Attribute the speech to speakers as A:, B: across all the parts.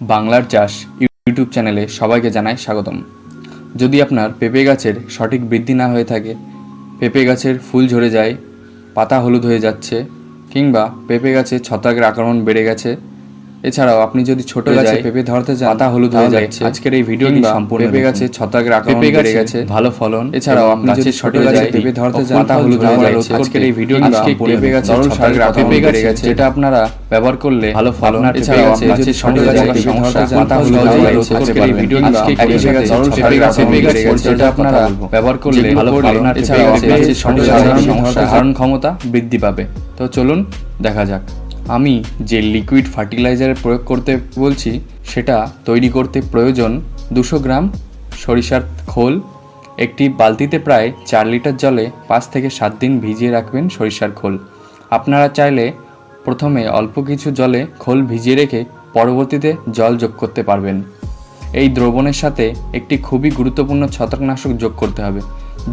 A: বাংলার চাষ ইউটিউব চ্যানেলে সবাইকে জানাই স্বাগতম। যদি আপনার পেঁপে গাছের সঠিক বৃদ্ধি না হয়ে থাকে, পেঁপে গাছের ফুল ঝরে যায়, পাতা হলুদ হয়ে যাচ্ছে, কিংবা পেঁপে গাছে ছত্রাকের আক্রমণ বেড়ে গেছে এছাড়াও আপনি যদি ছোট গাছে পেঁপে ধরতে চান পাতা হলুদ হয়ে যাচ্ছে আজকের এই ভিডিওটি সম্পূর্ণ পেঁপে গাছে ছত্রাকের আক্রমণ বেড়ে গেছে ভালো ফলন এছাড়াও আপনি যদি ছোট গাছে পেঁপে ধরতে চান পাতা হলুদ হয়ে যাচ্ছে। আজকের এই ভিডিওটি আজকে পেঁপে গাছে ছত্রাকের আক্রমণ বেড়ে গেছে যেটা আপনারা ব্যবহার করলে ভালো ফলন এছাড়াও আপনি যদি ছোট গাছে সমস্যা পাতা হলুদ হয়ে যাচ্ছে আজকের এই ভিডিওটি আজকে পেঁপে গাছে পেঁপে গাছে পেঁপে গাছে যেটা আপনারা ব্যবহার করলে ভালো ফলন এছাড়াও আপনার যে সমস্যা ধারণ ক্ষমতা বৃদ্ধি পাবে। তো চলুন দেখা যাক আমি যে লিকুইড ফার্টিলাইজার প্রয়োগ করতে বলছি, সেটা তৈরি করতে প্রয়োজন দুশো গ্রাম সরিষার খোল, একটি বালতিতে প্রায় চার লিটার জলে পাঁচ থেকে সাত দিন ভিজিয়ে রাখবেন সরিষার খোল। আপনারা চাইলে প্রথমে অল্প কিছু জলে খোল ভিজিয়ে রেখে পরবর্তীতে জল যোগ করতে পারবেন। এই দ্রবণের সাথে একটি খুবই গুরুত্বপূর্ণ ছত্রাকনাশক যোগ করতে হবে,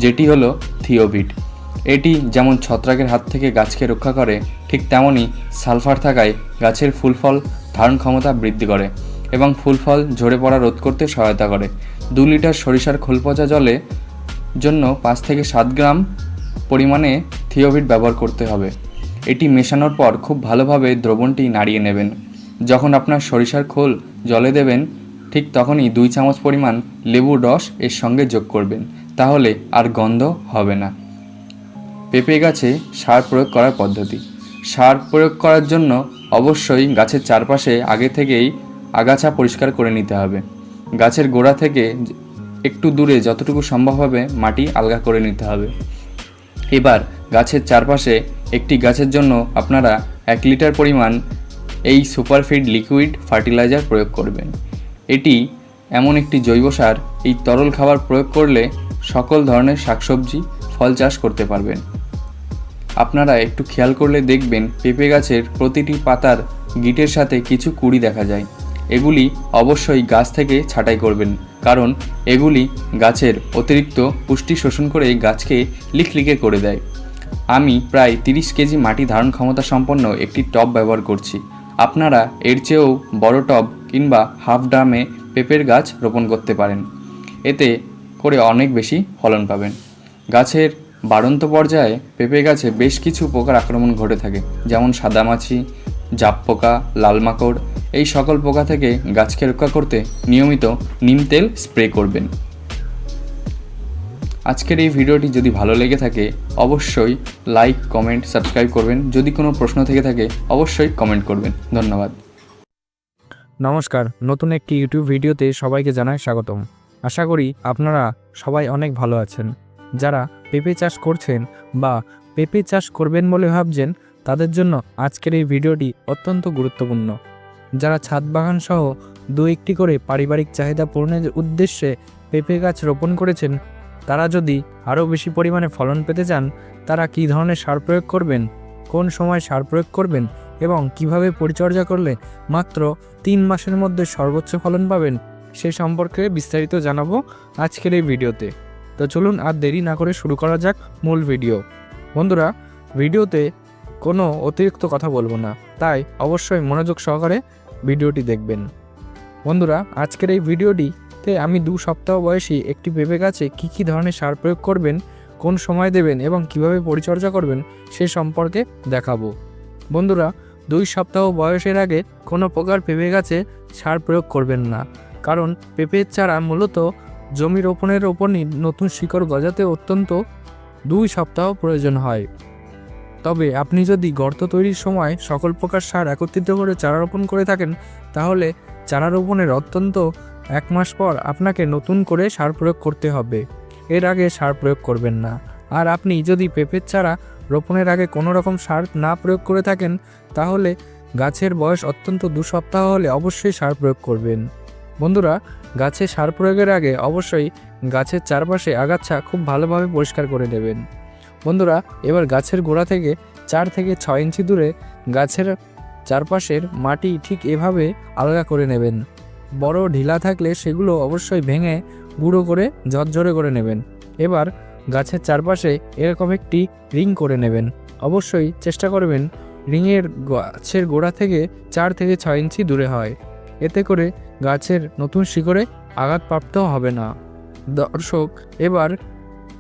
A: যেটি হলো থিওভিট এটি যেমন ছত্রাকের হাত থেকে গাছকে রক্ষা করে ঠিক তেমনই সালফার থাকায় গাছের ফুল ফল ধারণ ক্ষমতা বৃদ্ধি করে এবং ফুল ফল ঝরে পড়া রোধ করতে সহায়তা করে। দু লিটার সরিষার খোল পচা জলে জন্য পাঁচ থেকে সাত গ্রাম পরিমাণে থিওভিট ব্যবহার করতে হবে। এটি মেশানোর পর খুব ভালোভাবে দ্রবণটি নাড়িয়ে নেবেন। যখন আপনার সরিষার খোল জলে দেবেন, ঠিক তখনই দুই চামচ পরিমাণ লেবুর রস এর সঙ্গে যোগ করবেন, তাহলে আর গন্ধ হবে না। পেঁপে গাছে সার প্রয়োগ করার পদ্ধতি। সার প্রয়োগ করার জন্য অবশ্যই গাছের চারপাশে আগে থেকেই আগাছা পরিষ্কার করে নিতে হবে। গাছের গোড়া থেকে একটু দূরে যতটুকু সম্ভব হবে মাটি আলগা করে নিতে হবে। এবার গাছের চারপাশে একটি গাছের জন্য আপনারা এক লিটার পরিমাণ এই সুপারফিড লিকুইড ফার্টিলাইজার প্রয়োগ করবেন। এটি এমন একটি জৈব সার, এই তরল খাবার প্রয়োগ করলে সকল ধরনের শাকসবজি, ফল চাষ করতে পারবেন। আপনারা একটু খেয়াল করলে দেখবেন পেঁপে গাছের প্রতিটি পাতার গিটের সাথে কিছু কুড়ি দেখা যায়। এগুলি অবশ্যই গাছ থেকে ছাঁটাই করবেন, কারণ এগুলি গাছের অতিরিক্ত পুষ্টি শোষণ করে গাছকে লিকলিকে করে দেয়। আমি প্রায় তিরিশ কেজি মাটি ধারণ ক্ষমতা সম্পন্ন একটি টব ব্যবহার করছি। আপনারা এর চেয়েও বড় টব কিংবা হাফ ড্রামে পেঁপের গাছ রোপণ করতে পারেন। এতে করে অনেক বেশি ফলন পাবেন। গাছের বাড়ন্ত পর্যায়ে পেঁপে গাছে বেশ কিছু পোকার আক্রমণ ঘটে থাকে, যেমন সাদামাছি জাপ পোকা, লাল মাকড়। এই সকল পোকা থেকে গাছকে রক্ষা করতে নিয়মিত নিম তেল স্প্রে করবেন। আজকের এই ভিডিওটি যদি ভালো লেগে থাকে, অবশ্যই লাইক, কমেন্ট, সাবস্ক্রাইব করবেন। যদি কোনো প্রশ্ন থেকে থাকে, অবশ্যই কমেন্ট করবেন। ধন্যবাদ।
B: নমস্কার, নতুন একটি ইউটিউব ভিডিওতে সবাইকে জানাই স্বাগতম। আশা করি আপনারা সবাই অনেক ভালো আছেন। যারা পেঁপে চাষ করছেন বা পেঁপে চাষ করবেন বলে ভাবছেন, তাদের জন্য আজকের এই ভিডিওটি অত্যন্ত গুরুত্বপূর্ণ। যারা ছাদ বাগান সহ দু একটি করে পারিবারিক চাহিদা পূরণের উদ্দেশ্যে পেঁপে গাছ রোপণ করেছেন, তারা যদি আরও বেশি পরিমাণে ফলন পেতে চান, তারা কী ধরনের সার প্রয়োগ করবেন, কোন সময় সার প্রয়োগ করবেন এবং কীভাবে পরিচর্যা করলে মাত্র তিন মাসের মধ্যে সর্বোচ্চ ফলন পাবেন, সে সম্পর্কে বিস্তারিত জানাব আজকের এই ভিডিওতে। তো চলুন আর দেরি না করে শুরু করা যাক মূল ভিডিও। বন্ধুরা, ভিডিওতে কোনো অতিরিক্ত কথা বলব না, তাই অবশ্যই মনোযোগ সহকারে ভিডিওটি দেখবেন। বন্ধুরা, আজকের এই ভিডিওটিতে আমি দু সপ্তাহ বয়সী একটি পেঁপে গাছে কী কী ধরনের সার প্রয়োগ করবেন, কোন সময় দেবেন এবং কীভাবে পরিচর্যা করবেন সে সম্পর্কে দেখাবো। বন্ধুরা, দুই সপ্তাহ বয়সের আগে কোনো প্রকার পেঁপে গাছে সার প্রয়োগ করবেন না, কারণ পেঁপের চারা মূলত জমি রোপণের ওপর নতুন শিকড় গজাতে অত্যন্ত দুই সপ্তাহ প্রয়োজন হয়। তবে আপনি যদি গর্ত তৈরির সময় সকল প্রকার সার একত্রিত করে চারা রোপণ করে থাকেন, তাহলে চারা রোপণের অত্যন্ত এক মাস পর আপনাকে নতুন করে সার প্রয়োগ করতে হবে। এর আগে সার প্রয়োগ করবেন না। আর আপনি যদি পেঁপের চারা রোপণের আগে কোনো রকম সার না প্রয়োগ করে থাকেন, তাহলে গাছের বয়স অত্যন্ত দু সপ্তাহ হলে অবশ্যই সার প্রয়োগ করবেন। বন্ধুরা, গাছে সার প্রয়োগের আগে অবশ্যই গাছের চারপাশে আগাছা খুব ভালোভাবে পরিষ্কার করে নেবেন। বন্ধুরা, এবার গাছের গোড়া থেকে চার থেকে ছয় ইঞ্চি দূরে গাছের চারপাশের মাটি ঠিক এভাবে আলগা করে নেবেন। বড় ঢিলা থাকলে সেগুলো অবশ্যই ভেঙে গুঁড়ো করে ঝরঝরে করে নেবেন। এবার গাছের চারপাশে এরকম একটি রিং করে নেবেন। অবশ্যই চেষ্টা করবেন রিংয়ের গাছের গোড়া থেকে চার থেকে ছয় ইঞ্চি দূরে হয়। এতে করে গাছের নতুন শিকড়ে আঘাতপ্রাপ্ত হবে না। দর্শক, এবার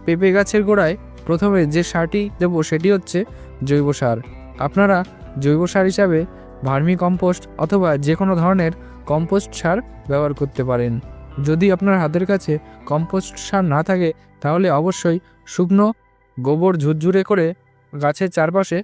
B: পেঁপে গাছের গোড়ায় প্রথমে যে সারটি দেবো সেটি হচ্ছে জৈব সার। আপনারা জৈব সার হিসাবে ভার্মি কম্পোস্ট অথবা যে কোনো ধরনের কম্পোস্ট সার ব্যবহার করতে পারেন। যদি আপনার হাতের কাছে কম্পোস্ট সার না থাকে, তাহলে অবশ্যই শুকনো গোবর ঝুরঝুরে করে গাছের চারপাশে